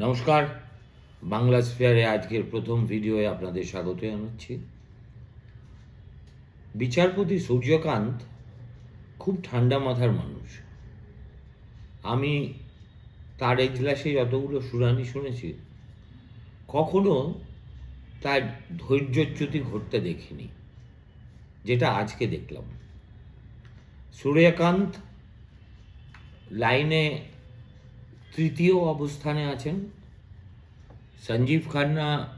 নমস্কার। বাংলা স্ফেয়ারে আজকের প্রথম ভিডিওয়ে আপনাদের স্বাগত জানাচ্ছি। বিচারপতি সূর্যকান্ত খুব ঠান্ডা মাথার মানুষ। আমি তার এজলাসে যতগুলো শুনানি শুনেছি, কখনো তার ধৈর্যচ্যুতি ঘটতে দেখিনি, যেটা আজকে দেখলাম। সূর্যকান্ত লাইনে তৃতীয় অবস্থানে আছেন। সঞ্জীব খান্না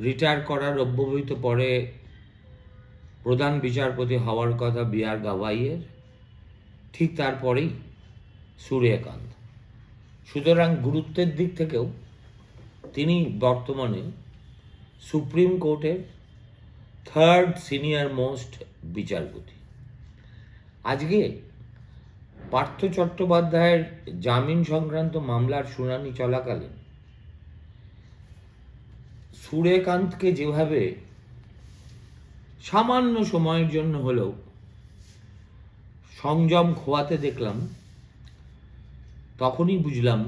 রিটায়ার করার অব্যবহিত পরে প্রধান বিচারপতি হওয়ার কথা বি আর গাভাইয়ের। ঠিক তারপরেই সূর্যকান্ত। সুতরাং গুরুত্বের দিক থেকেও তিনি বর্তমানে সুপ্রিম কোর্টের থার্ড সিনিয়র মোস্ট বিচারপতি। আজকে পার্থ চট্টোপাধ্যায়ের জামিন সংক্রান্ত মামলার শুনানি চলাকালীন, সুরেকান্তকে যেভাবে সামান্য সময়ের জন্য হলেও সংযম খোয়াতে দেখলাম, তখনই বুঝলাম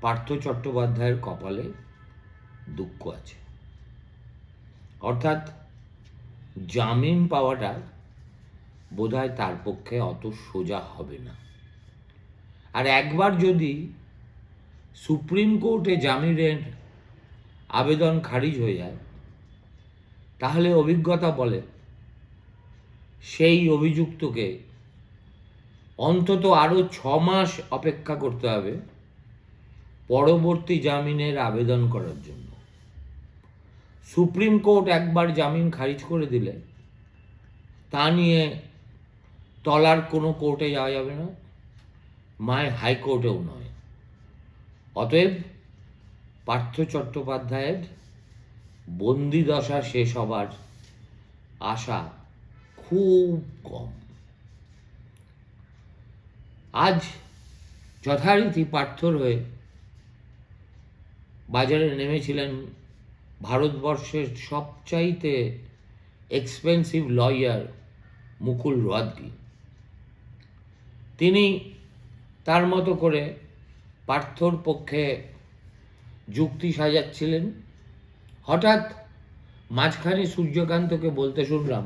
পার্থ চট্টোপাধ্যায়ের কপালে দুঃখ আছে। অর্থাৎ জামিন পাওয়াটা বোধহয় তার পক্ষে অত সোজা হবে না। আর একবার যদি সুপ্রিম কোর্টে জামিনের আবেদন খারিজ হয়ে যায়, তাহলে অভিজ্ঞতা বলে সেই অভিযুক্তকে অন্তত আরও ছ মাস অপেক্ষা করতে হবে পরবর্তী জামিনের আবেদন করার জন্য। সুপ্রিম কোর্ট একবার জামিন খারিজ করে দিলে তা নিয়ে তলার কোনো কোর্টে যাওয়া যাবে না মায় হাইকোর্টেও নয়। অতএব পার্থ চট্টোপাধ্যায়ের বন্দিদশা শেষ হবার আশা খুব কম। আজ যথারীতি পার্থর হয়ে বাজারে নেমেছিলেন ভারতবর্ষের সবচাইতে এক্সপেন্সিভ লয়ার মুকুল রোয়াদকি তিনি তার মতো করে পার্থর পক্ষে যুক্তি সাজাচ্ছিলেন। হঠাৎ মাঝখানে সূর্যকান্তকে বলতে শুনলাম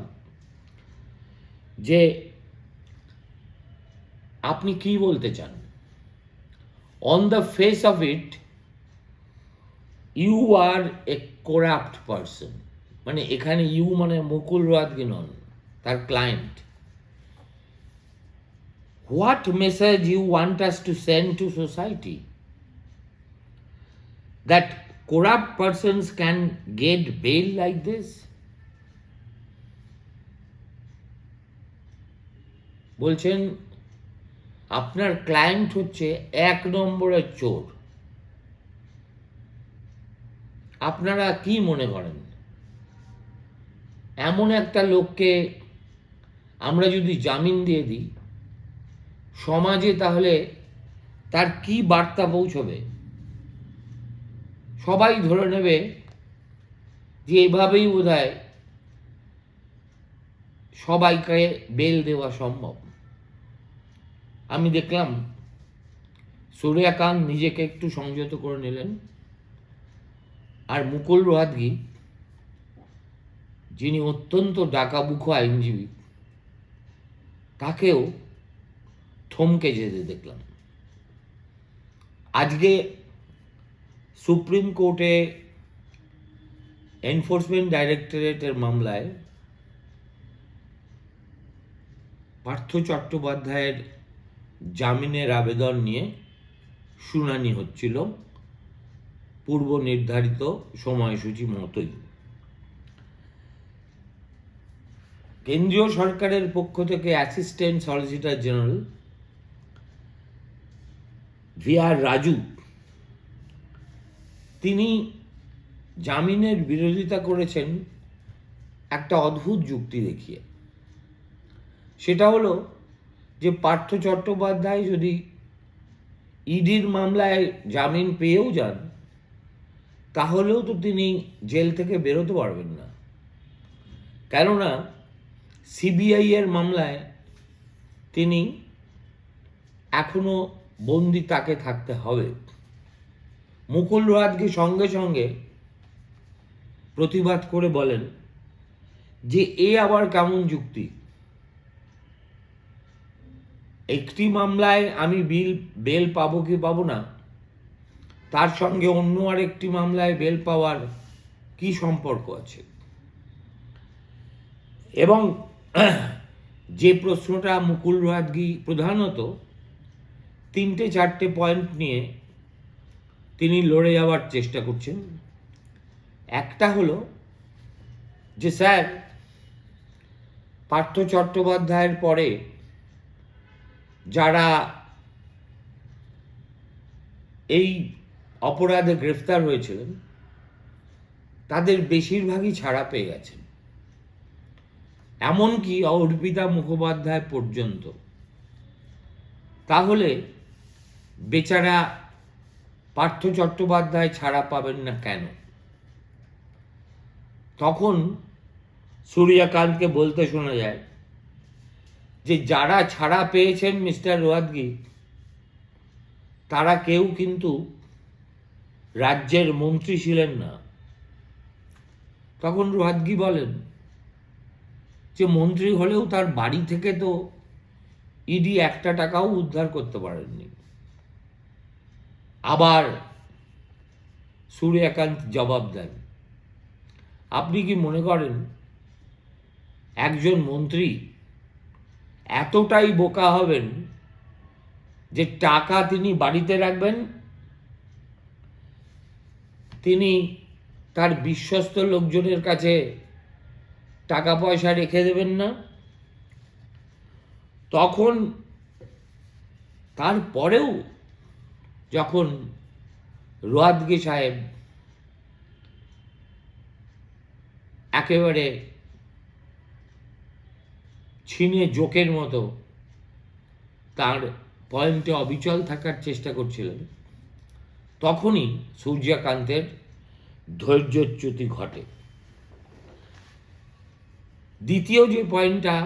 যে, আপনি কি বলতে চান? On the face of it you are a corrupt person মানে এখানে ইউ মানে মুকুল রোয়াদকি নন তার client what message you want us to send to society that corrupt persons can get bail like this বলছেন আপনার ক্লায়েন্ট হচ্ছে এক নম্বরের চোর আপনারা কি মনে করেন এমন একটা লোককে আমরা যদি জামিন দিয়ে দিই সমাজে তাহলে তার কি বার্তা পৌঁছবে? সবাই ধরে নেবে যে এভাবেই বোধ হয় সবাইকে বেল দেওয়া সম্ভব। আমি দেখলাম সূর্যকান্ত নিজেকে একটু সংযত করে নিলেন আর মুকুল রোহাতগি, যিনি অত্যন্ত ডাকাবুকো আইনজীবী, তাকেও থমকে যেতে দেখলাম। আজকে সুপ্রিম কোর্টে এনফোর্সমেন্ট ডাইরেক্টরেটের মামলায় পার্থ চট্টোপাধ্যায়ের জামিনের আবেদন নিয়ে শুনানি হচ্ছিল পূর্ব নির্ধারিত সময়সূচি মতোই। কেন্দ্রীয় সরকারের পক্ষ থেকে assistant solicitor general V R Raju, তিনি জামিনের বিরোধিতা করেছেন একটা অদ্ভুত যুক্তি দেখিয়ে। সেটা হলো যে পার্থ চট্টোপাধ্যায় যদি ইডির মামলায় জামিন পেয়েও যান, তাহলেও তো তিনি জেল থেকে বেরোতে পারবেন না। কেননা সিবিআই এর মামলায় তিনি এখনও বন্দি তাকে থাকতে হবে। মুকুল রোহাতকে সঙ্গে সঙ্গে প্রতিবাদ করে বলেন যে, এ আবার কেমন যুক্তি? একটি মামলায় আমি বিল, বেল পাবো কি পাবো না? তার সঙ্গে অন্য আরেকটি মামলায় বেল পাওয়ার কি সম্পর্ক আছে? এবং যে প্রশ্নটা মুকুল রোহাতগি প্রধানত তিনটে চারটে পয়েন্ট নিয়ে তিনি লড়ে যাওয়ার চেষ্টা করছেন। একটা হলো যে, স্যার, পার্থ চট্টোপাধ্যায়ের পরে যারা এই অপরাধে গ্রেফতার হয়েছিলেন, তাদের বেশিরভাগই ছাড়া পেয়ে গেছেন। এমনকি অর্পিতা মুখোপাধ্যায় পর্যন্ত। তাহলে বেচারা পার্থ চট্টোপাধ্যায় ছাড়া পাবেন না কেন? তখন সূর্যকান্তকে বলতে শোনা যায় যে, যারা ছাড়া পেয়েছেন মিস্টার রোয়াদগি তারা কেউ কিন্তু রাজ্যের মন্ত্রী ছিলেন না। তখন রোহাদগি বলেন যে, মন্ত্রী হলেও তার বাড়ি থেকে তো ইডি একটা টাকাও উদ্ধার করতে পারেননি। আবার সূর্যকান্ত জবাব দেন। আপনি কি মনে করেন একজন মন্ত্রী এতটাই বোকা হবেন যে টাকা তিনি বাড়িতে রাখবেন? তিনি তার বিশ্বস্ত লোকজনের কাছে টাকা পয়সা রেখে দেবেন না? তখন তারপরেও যখন রোয়াদগি সাহেব একেবারে ছিনে জোকের মতো তার পয়েন্টে অবিচল থাকার চেষ্টা করছিলেন, তখনই সূর্যকান্তের ধৈর্যচ্যুতি ঘটে। দ্বিতীয় যে পয়েন্টটা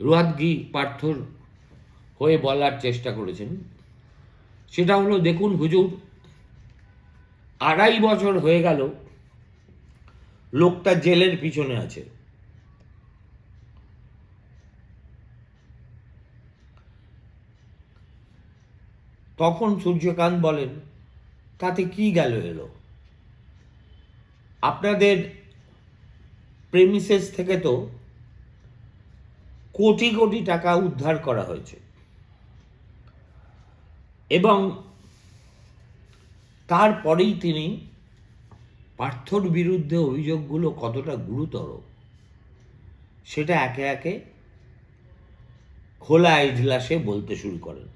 রোয়াদগি পার্থর হয়ে বলার চেষ্টা করেছেন সেটা হলো, দেখুন হুজুর, আড়াই বছর হয়ে গেল, লোকটা জেলের পিছনে আছে। তখন সূর্যকান্ত বলেন, তাতে কি গেল এলো? আপনাদের প্রেমিসেস থেকে তো কোটি কোটি টাকা উদ্ধার করা হয়েছে। এবং তারপরেই তিনি পার্থর বিরুদ্ধে অভিযোগগুলো কতটা গুরুতর, সেটা একে একে খোলা ইজলাসে বলতে শুরু করেন।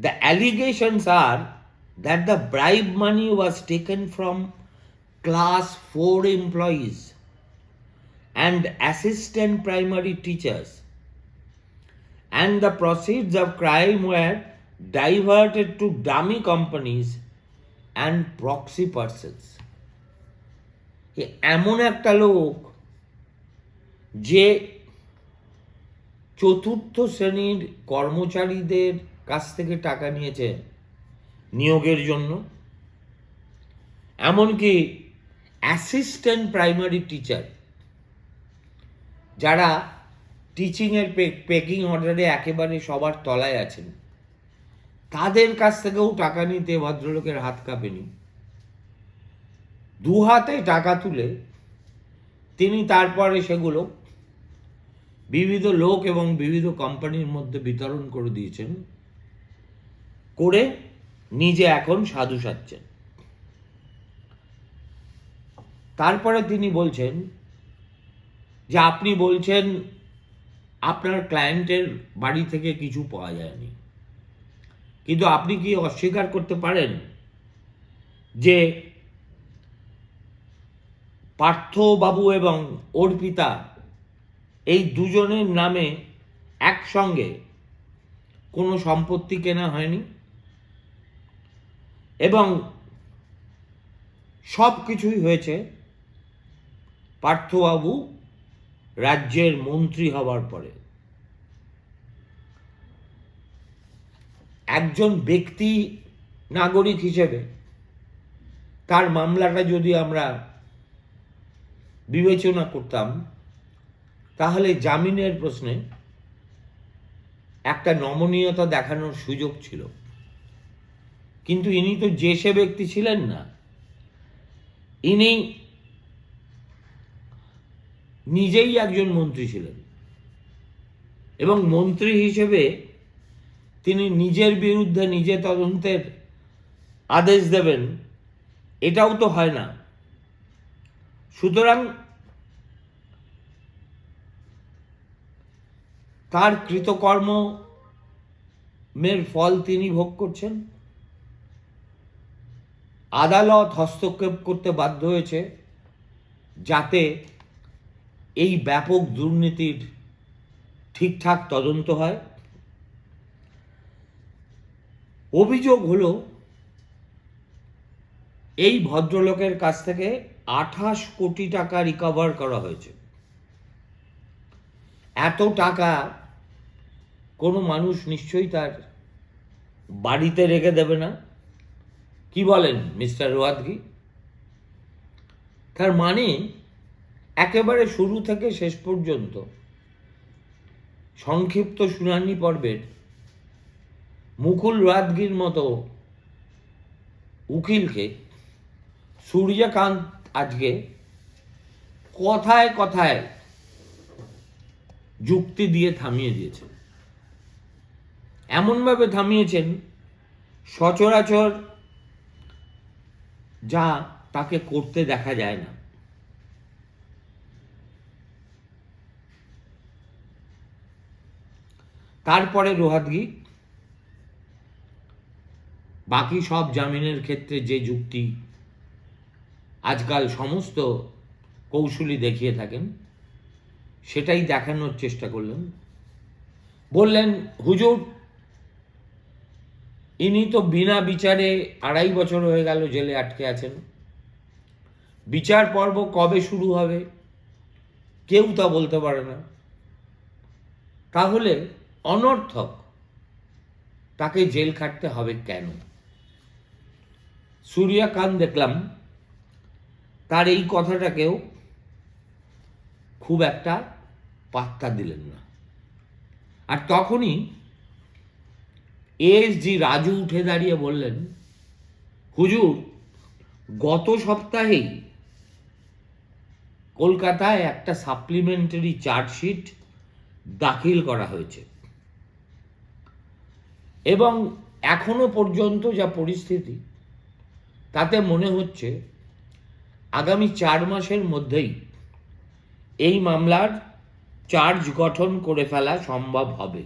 The allegations are that the bribe money was taken from class four employees and assistant primary teachers and the proceeds of crime were diverted to dummy companies and proxy persons. এমন একটা লোক যে চতুর্থ শ্রেণির কর্মচারীদের কাছ থেকে টাকা নিয়েছে নিয়োগের জন্য এমনকি অ্যাসিস্ট্যান্ট প্রাইমারি টিচার যারা টিচিংয়ের পেকিং অর্ডারে একেবারে সবার তলায় আছেন। তাদের কাছ থেকেও টাকা নিতে ভদ্রলোকের হাত কাঁপেনি। দু হাতে টাকা তুলে তিনি তারপরে সেগুলো বিবিধ লোক এবং বিবিধ কোম্পানির মধ্যে বিতরণ করে দিয়েছেন, করে নিজে এখন সাধু সাচ্ছেন তারপরে তিনি বলছেন যে, আপনি বলছেন আপনার ক্লায়েন্টের বাড়ি থেকে কিছু পাওয়া যায়নি। কিন্তু আপনি কি অস্বীকার করতে পারেন যে পার্থবাবু এবং অর্পিতা এই দুজনের নামে একসঙ্গে কোনো সম্পত্তি কেনা হয়নি? এবং সব কিছুই হয়েছে পার্থবাবু রাজ্যের মন্ত্রী হবার পরে একজন ব্যক্তি নাগরিক হিসেবে তার মামলাটা যদি আমরা বিবেচনা করতাম, তাহলে জামিনের প্রশ্নে একটা নমনীয়তা দেখানোর সুযোগ ছিল। কিন্তু ইনি তো যে সে ব্যক্তি ছিলেন না। ইনি নিজেই একজন মন্ত্রী ছিলেন। এবং মন্ত্রী হিসেবে তিনি নিজের বিরুদ্ধে নিজে তদন্তের আদেশ দেবেন, এটাও তো হয় না। সুতরাং তার কৃতকর্মের ফল তিনি ভোগ করছেন। আদালত হস্তক্ষেপ করতে বাধ্য হয়েছে যাতে এই ব্যাপক দুর্নীতির ঠিকঠাক তদন্ত হয়। অভিযোগ হলো, এই ভদ্রলোকের কাছ থেকে আঠাশ কোটি টাকা রিকভার করা হয়েছে। এত টাকা কোনো মানুষ নিশ্চয়ই তার বাড়িতে রেখে দেবে না। কি বলেন মিস্টার রোয়াদগি তার মানে একেবারে শুরু থেকে শেষ পর্যন্ত সংক্ষিপ্ত শুনানি পর্বের মুকুল রাতগির মতো উকিলকে সূর্যকান্ত আজকে কথায় কথায় যুক্তি দিয়ে থামিয়ে দিয়েছেন এমনভাবে থামিয়েছেন সচরাচর যা তাকে করতে দেখা যায় না। তারপরে রোহাতগি বাকি সব জামিনের ক্ষেত্রে যে যুক্তি আজকাল সমস্ত কৌশলী দেখিয়ে থাকেন, সেটাই দেখানোর চেষ্টা করলেন। বললেন, হুজুর, ইনি তো বিনা বিচারে আড়াই বছর হয়ে গেল জেলে আটকে আছেন। বিচার পর্ব কবে শুরু হবে? কেউ তা বলতে পারে না। তাহলে অনর্থক। তাকে জেল খাটতে হবে কেন? সূর্যা খান দেখলাম, তার এই কথাটাকেও খুব একটা পাত্তা দিলেন না। আর তখনই এস জি রাজু উঠে দাঁড়িয়ে বললেন, হুজুর, গত সপ্তাহেই কলকাতায় একটা সাপ্লিমেন্টারি চার্জশিট দাখিল করা হয়েছে। এবং এখনও পর্যন্ত যা পরিস্থিতি, তাতে মনে হচ্ছে আগামী চার মাসের মধ্যেই এই মামলার চার্জ গঠন করে ফেলা সম্ভব হবে।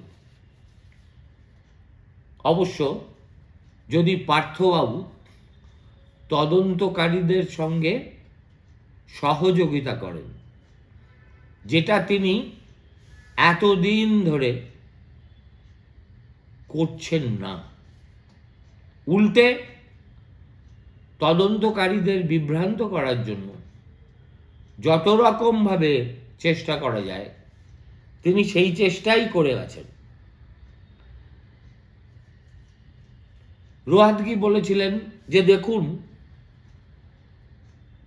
অবশ্য যদি পার্থবাবু তদন্তকারীদের সঙ্গে সহযোগিতা করেন, যেটা তিনি এতদিন ধরে করছেন না। উল্টে তদন্তকারীদের বিভ্রান্ত করার জন্য যত রকমভাবে চেষ্টা করা যায়, তিনি সেই চেষ্টাই করে গেছেন রোহাতগি বলেছিলেন যে, দেখুন,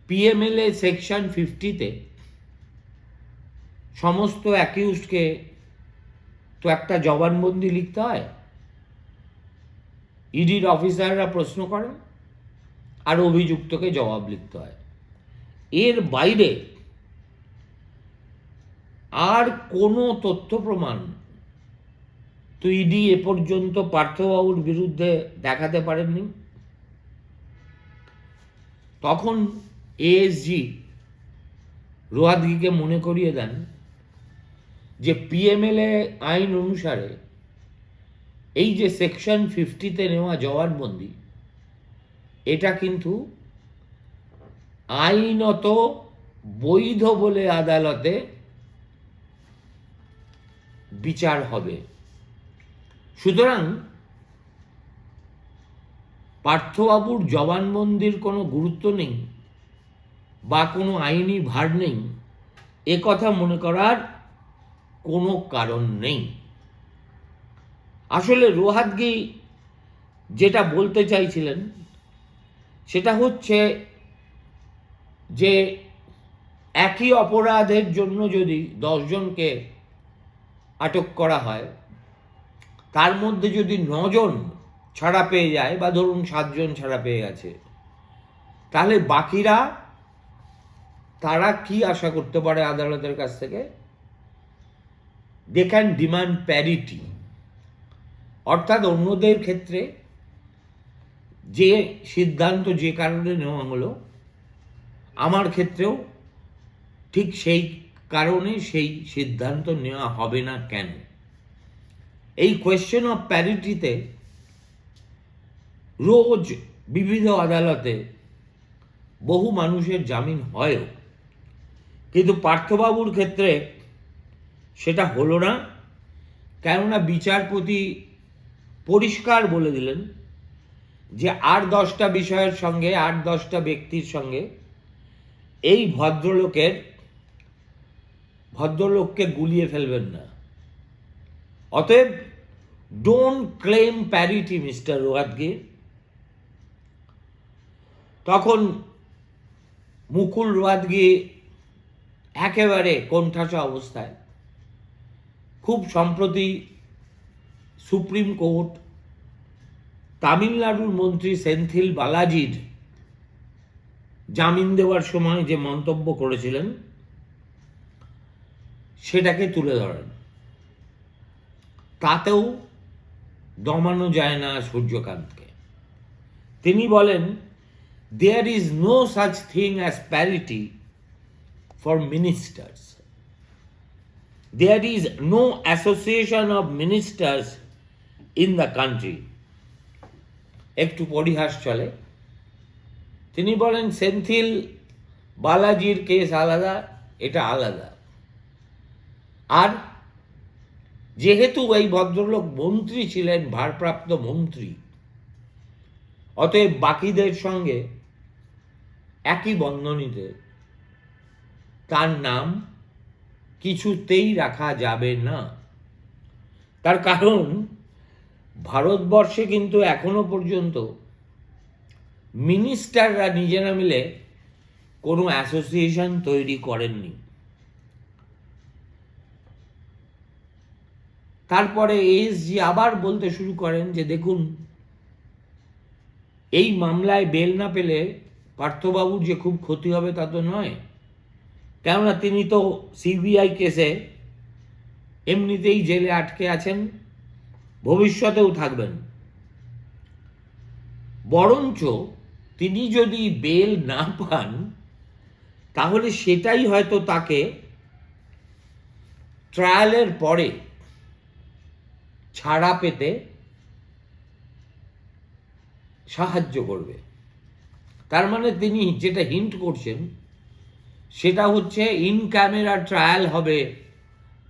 পিএমএলএ সেকশন ফিফটিতে সমস্ত অ্যাকিউজকে তো একটা জবানবন্দি লিখতে হয়। ইডির অফিসাররা প্রশ্ন করেন আর অভিযুক্তকে জবাব লিখতে হয়। এর বাইরে আর কোনো তথ্য প্রমাণ তো ইডি এ পর্যন্ত পার্থবাবুর বিরুদ্ধে দেখাতে পারেননি। তখন এএসজি রোহাদগিকে মনে করিয়ে দেন যে পিএমএলএ আইন অনুসারে এই যে সেকশন ফিফটিতে নেওয়া জবানবন্দি এটা কিন্তু আইনত বৈধ বলে আদালতে বিচার হবে। সুতরাং পার্থবাবুর জবানবন্দির কোনো গুরুত্ব নেই বা কোনো আইনি ভার নেই কথা মনে করার কোনো কারণ নেই। আসলে রোহাতগি যেটা বলতে চাইছিলেন, সেটা হচ্ছে যে একই অপরাধের জন্য যদি দশজনকে আটক করা হয়, তার মধ্যে যদি নজন ছাড়া পেয়ে যায়, বা ধরুন সাতজন ছাড়া পেয়ে গেছে, তাহলে বাকিরা, তারা কি আশা করতে পারে আদালতের কাছ থেকে? দে ক্যান ডিমান্ড প্যারিটি অর্থাৎ অন্যদের ক্ষেত্রে যে সিদ্ধান্ত যে কারণে নেওয়া হলো, আমার ক্ষেত্রেও ঠিক সেই কারণে সেই সিদ্ধান্ত নেওয়া হবে না কেন? এই কোয়েশ্চেন অফ প্যারিটিতে রোজ বিবিধ আদালতে বহু মানুষের জামিন হয়ও। কিন্তু পার্থবাবুর ক্ষেত্রে সেটা হলো না। কেননা বিচারপতি পরিষ্কার বলে দিলেন যে আর দশটা বিষয়ের সঙ্গে আট দশটা ব্যক্তির সঙ্গে এই ভদ্রলোকের, ভদ্রলোককে গুলিয়ে ফেলবেন না। অতএব don't claim parity mister Rohatgi তখন মুকুল রোয়াদগি একেবারে কোণঠাসা অবস্থায়, খুব সম্প্রতি সুপ্রিম কোর্ট, তামিলনাড়ুর মন্ত্রী সেন্থিল বালাজির জামিন দেওয়ার সময় যে মন্তব্য করেছিলেন, সেটাকে তুলে ধরেন। তাতেও দমানো যায় না সূর্যকান্তকে। তিনি বলেন there is no such thing as parity for ministers there is no association of ministers in the country একটু পরিহাস চলে। তিনি বলেন, সেন্থিল বালাজির কেস আলাদা, এটা আলাদা। আর যেহেতু এই ভদ্রলোক মন্ত্রী ছিলেন, ভারপ্রাপ্ত মন্ত্রী, অতএব বাকিদের সঙ্গে একই বন্ধনীতে তার নাম কিছুতেই রাখা যাবে না। তার কারণ ভারতবর্ষে কিন্তু এখনও পর্যন্ত মিনিস্টাররা নিজেরা মিলে কোনো অ্যাসোসিয়েশন তৈরি করেননি। তারপরে এসজি আবার বলতে শুরু করেন যে, দেখুন, এই মামলায় বেল না পেলে পার্থবাবুর যে খুব ক্ষতি হবে তা তো নয়। কেননা তিনি তো সিবিআই কেসে এমনিতেই জেলে আটকে আছেন। ভবিষ্যতেও থাকবেন। বরঞ্চ তিনি যদি বেল না পান, তাহলে সেটাই হয়তো তাকে ট্রায়ালের পরে ছাড়া পেতে সাহায্য করবে। তার মানে তিনি যেটা হিন্ট করছেন, সেটা হচ্ছে ইন ক্যামেরা ট্রায়াল হবে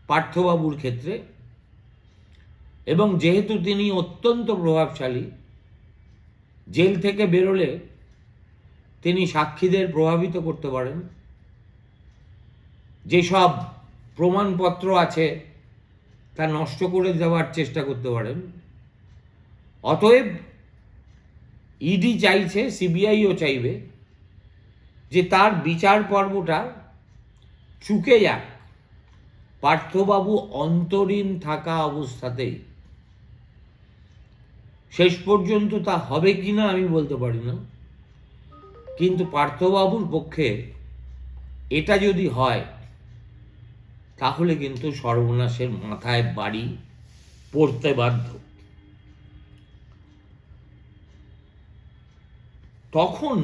পার্থবাবুর ক্ষেত্রে। এবং যেহেতু তিনি অত্যন্ত প্রভাবশালী, জেল থেকে বেরোলে তিনি সাক্ষীদের প্রভাবিত করতে পারেন। যেসব প্রমাণপত্র আছে, তা নষ্ট করে দেওয়ার চেষ্টা করতে পারেন। অতএব ইডি চাইছে, সিবিআইও চাইবে যে তার বিচার পর্বটা চুকে যাক। পার্থবাবু অন্তরীণ থাকা অবস্থাতেই শেষ পর্যন্ত তা হবে কি না আমি বলতে পারি না। কিন্তু পার্থবাবুর পক্ষে এটা যদি হয়, তাহলে কিন্তু সর্বনাশের মাথায় বাড়ি পড়তে বাধ্য। তখন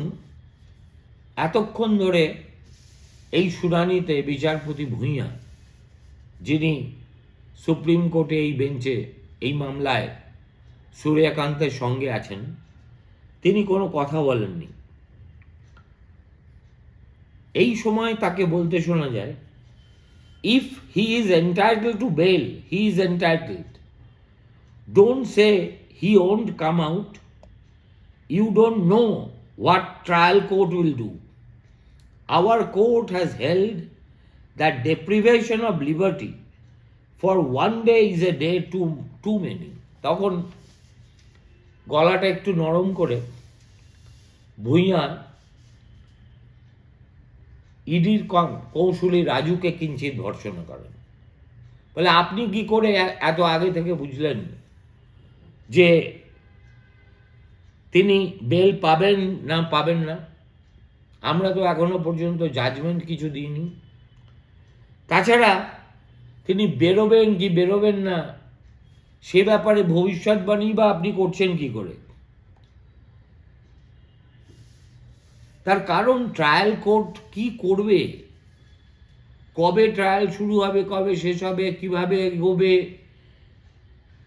এতক্ষণ ধরে এই শুনানিতে বিচারপতি ভূঁইয়া, যিনি সুপ্রিম কোর্টে এই বেঞ্চে এই মামলায় সূর্যকান্তের সঙ্গে আছেন তিনি কোনো কথা বলেননি এই সময় তাকে বলতে শোনা যায় if he is entitle to bail he is entitled don't say he won't come out you don't know what trial court will do. Our court has held that deprivation of liberty for one day is a day too, too many. তখন গলাটা একটু নরম করে ভূঁইয়া ইডির কৌশলী রাজুকে কিঞ্চিত ভর্সনা করেন। বলে, আপনি কি করে এত আগে থেকে বুঝলেন যে তিনি বেল পাবেন না পাবেন না? আমরা তো এখনও পর্যন্ত জাজমেন্ট কিছু দিইনি। তাছাড়া তিনি বেরোবেন কি বেরোবেন না সে ব্যাপারে ভবিষ্যৎবাণী বা আপনি করছেন কি করে? তার কারণ ট্রায়াল কোর্ট কি করবে? কবে ট্রায়াল শুরু হবে, কবে শেষ হবে, কীভাবে এগোবে?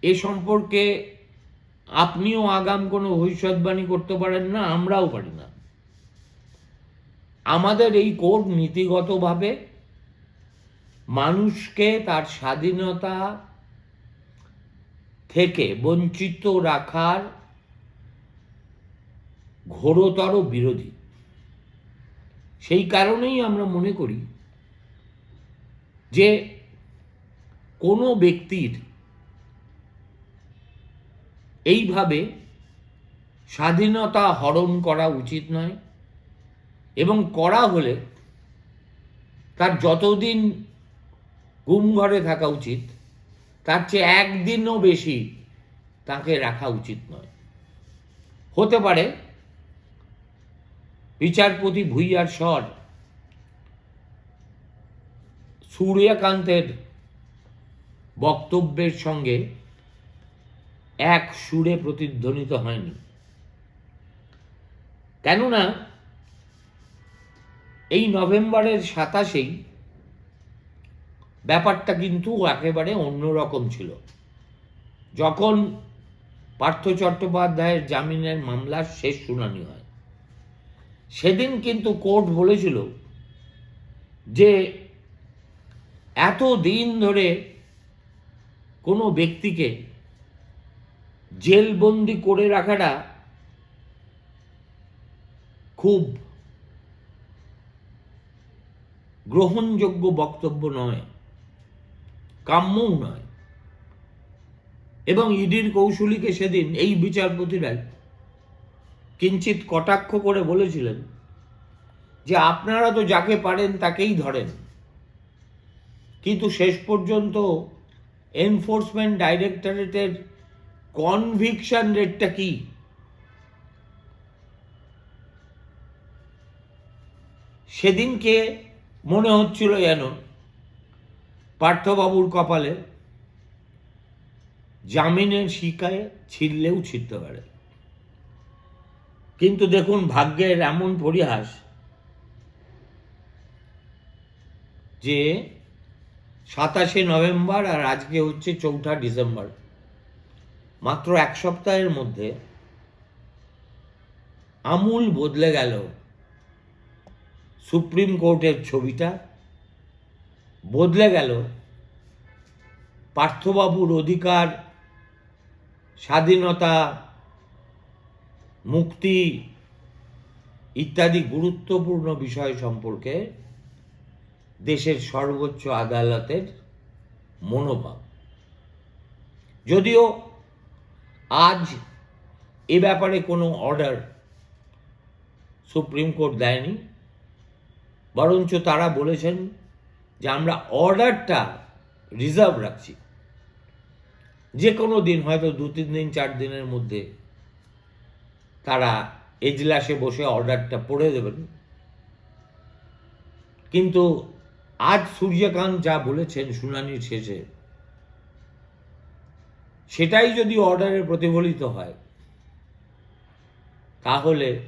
এ সম্পর্কে আপনিও আগাম কোনো ভবিষ্যৎবাণী করতে পারেন না, আমরাও পারি না। আমাদের এই কোর্ট নীতিগতভাবে মানুষকে তার স্বাধীনতা থেকে বঞ্চিত রাখার ঘোরতর বিরোধী। সেই কারণেই আমরা মনে করি যে কোনো ব্যক্তির এইভাবে স্বাধীনতা হরণ করা উচিত নয় এবং করা হলে তার যতদিন গুম ঘরে থাকা উচিত তার চেয়ে একদিনও বেশি তাকে রাখা উচিত নয়। হতে পারে বিচারপতি ভুইয়ার স্বর সূর্যকান্তের বক্তব্যের সঙ্গে এক সুরে প্রতিধ্বনিত হয়নি। কেননা এই নভেম্বরের সাতাশেই ব্যাপারটা কিন্তু একেবারে অন্যরকম ছিল। যখন পার্থ চট্টোপাধ্যায়ের জামিনের মামলার শেষ শুনানি হয়, সেদিন কিন্তু কোর্ট বলেছিল যে এত দিন ধরে কোনো ব্যক্তিকে জেলবন্দি করে রাখাটা খুব গ্রহণযোগ্য বক্তব্য নয়। কাম্যও নয়। এবং ইডির কৌশলীকে সেদিন এই বিচারপতিরাই কিঞ্চিত কটাক্ষ করে বলেছিলেন যে আপনারা তো যাকে পারেন তাকেই ধরেন। কিন্তু শেষ পর্যন্ত এনফোর্সমেন্ট ডাইরেক্টরেটের কনভিকশন রেটটা কি? সেদিনকে মনে হচ্ছিল যেন পার্থবাবুর কপালে জামিনের শিকায় ছিঁড়লেও ছিঁড়তে পারে। কিন্তু দেখুন ভাগ্যের এমন পরিহাস যে সাতাশে নভেম্বর আর আজকে হচ্ছে চৌঠা ডিসেম্বর। মাত্র এক সপ্তাহের মধ্যে আমূল বদলে গেল সুপ্রিম কোর্টের ছবিটা। বদলে গেল। পার্থবাবুর অধিকার, স্বাধীনতা, মুক্তি ইত্যাদি গুরুত্বপূর্ণ বিষয় সম্পর্কে দেশের সর্বোচ্চ আদালতের মনোভাব। যদিও আজ এ ব্যাপারে কোনো অর্ডার সুপ্রিম কোর্ট দেয়নি, বরঞ্চ তারা বলেছেন আমরা অর্ডারটা রিজার্ভ রাখছি। যে কোনো দিন, হয়তো দু, তিন দিন, চার দিনের মধ্যে তারা এজলাসে বসে অর্ডারটা পড়ে দেবেন। কিন্তু আজ সূর্যকান্ত যা বলেছেন শুনানির শেষে, সেটাই যদি অর্ডারে প্রতিফলিত হয়, তাহলে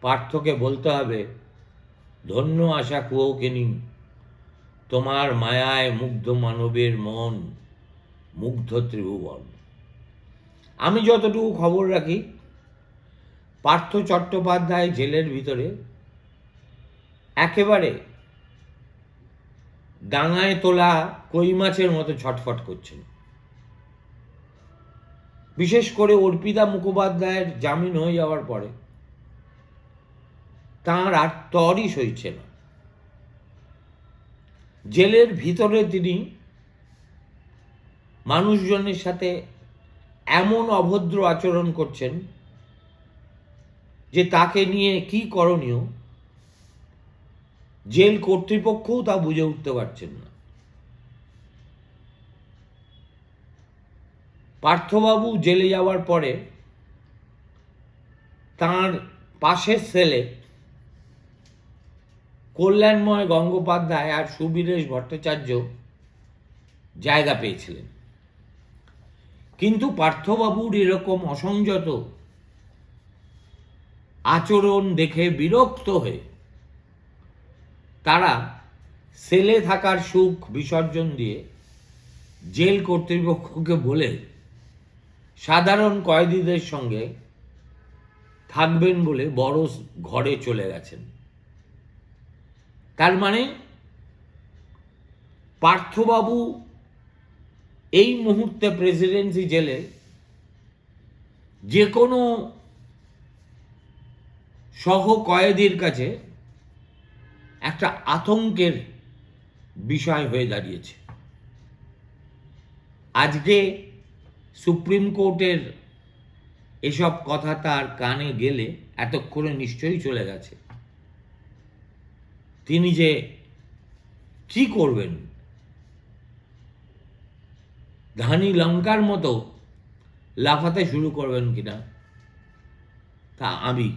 পার্থকে বলতে হবে ধন্য আশা কুয়োকেনি তোমার মায়ায় মুগ্ধ মানবের মন, মুগ্ধ ত্রিভুবন। আমি যতটুকু খবর রাখি, পার্থ চট্টোপাধ্যায় জেলের ভিতরে একেবারে ডাঙায় তোলা কই মাছের মতো ছটফট করছেন। বিশেষ করে অর্পিতা মুখোপাধ্যায়ের জামিন হয়ে যাওয়ার পরে তাঁর আর তরই সইছে না। জেলের ভিতরে তিনি মানুষজনের সাথে এমন অভদ্র আচরণ করছেন যে তাকে নিয়ে কি করণীয়? জেল কর্তৃপক্ষও তা বুঝে উঠতে পারছেন না। পার্থবাবু জেলে যাওয়ার পরে তার পাশের সেলে কল্যাণময় গঙ্গোপাধ্যায় আর সুবীরেশ ভট্টাচার্য জায়গা পেয়েছিলেন। কিন্তু পার্থবাবুর এরকম অসংযত আচরণ দেখে বিরক্ত হয়ে তারা সেলে থাকার সুখ বিসর্জন দিয়ে জেল কর্তৃপক্ষকে বলে, সাধারণ কয়েদিদের সঙ্গে থাকবেন বলে বড় ঘরে চলে গেছেন। তার মানে পার্থবাবু এই মুহূর্তে প্রেসিডেন্সি জেলে যে কোনো সহ কয়েদির কাছে একটা আতঙ্কের বিষয় হয়ে দাঁড়িয়েছে। আজকে সুপ্রিম কোর্টের এসব কথা তার কানে গেলে এতক্ষণে নিশ্চয়ই চলে গেছে। তিনি যে কি করবেন? ধানি লঙ্কার মতো লাফাতে শুরু করবেন কিনা তা আমি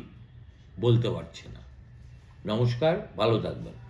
বলতে পারছি না। নমস্কার, ভালো থাকবেন।